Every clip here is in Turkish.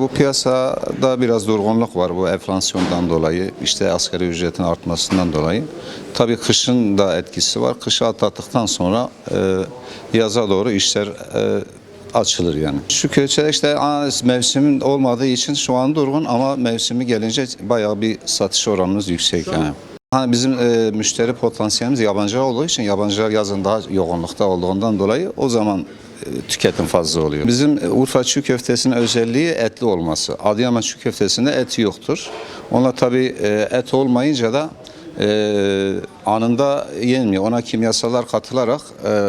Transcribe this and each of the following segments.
Bu piyasada biraz durgunluk var bu enflasyondan dolayı, işte asgari ücretin artmasından dolayı. Tabii kışın da etkisi var. Kışı atlattıktan sonra e, yaza doğru işler e, açılır yani. Şu köçede işte mevsimin olmadığı için şu an durgun ama mevsimi gelince bayağı bir satış oranımız yüksek yani. Hani bizim e, müşteri potansiyelimiz yabancı olduğu için yabancılar yazın daha yoğunlukta olduğundan dolayı o zaman tüketim fazla oluyor. Bizim Urfa çiğ köftesinin özelliği etli olması. Adıyaman çiğ köftesinde eti yoktur. Ona tabii e, et olmayınca da e, anında yenmiyor. Ona kimyasallar katılarak e,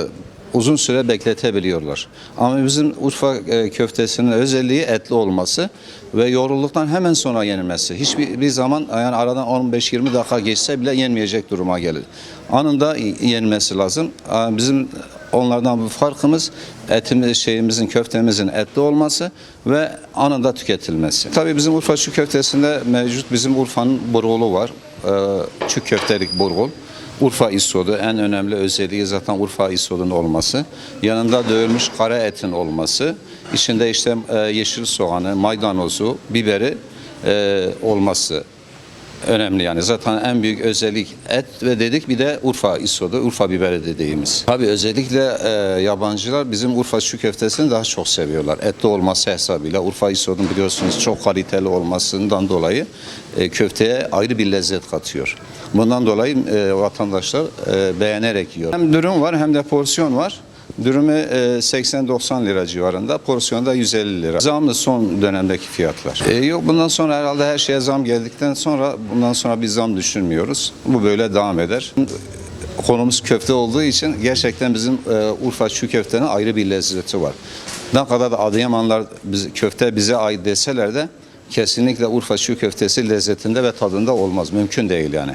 uzun süre bekletebiliyorlar. Ama bizim Urfa e, köftesinin özelliği etli olması ve yoğrulduktan hemen sonra yenilmesi. Hiçbir bir zaman yani aradan 15-20 dakika geçse bile yenmeyecek duruma gelir. Anında yenmesi lazım. Bizim onlardan bir farkımız etimiz şeyimizin köftemizin etli olması ve anında tüketilmesi. Tabii bizim Urfa çiğ köftesinde mevcut bizim Urfa'nın burgulu var. Ee, çiğ köftelik burgul. Urfa isodu en önemli özelliği zaten Urfa isodunun olması. Yanında dövülmüş kara etin olması. İçinde işte e, yeşil soğanı, maydanozu, biberi e, olması önemli yani. Zaten en büyük özellik et ve dedik bir de Urfa isodu, Urfa biberi dediğimiz. Tabii özellikle e, yabancılar bizim Urfa çiğ köftesini daha çok seviyorlar. Etli olması hesabıyla Urfa isodun biliyorsunuz çok kaliteli olmasından dolayı e, köfteye ayrı bir lezzet katıyor. Bundan dolayı e, vatandaşlar e, beğenerek yiyor. Hem dürüm var hem de porsiyon var. Dürümü e, 80-90 lira civarında, porsiyonda 150 lira. Zamlı son dönemdeki fiyatlar. E, yok bundan sonra herhalde her şeye zam geldikten sonra bundan sonra bir zam düşünmüyoruz. Bu böyle devam eder. Konumuz köfte olduğu için gerçekten bizim e, Urfa çiğ köftenin ayrı bir lezzeti var. Ne kadar da Adıyamanlar biz, köfte bize ait deseler de kesinlikle Urfa çiğ köftesi lezzetinde ve tadında olmaz. Mümkün değil yani.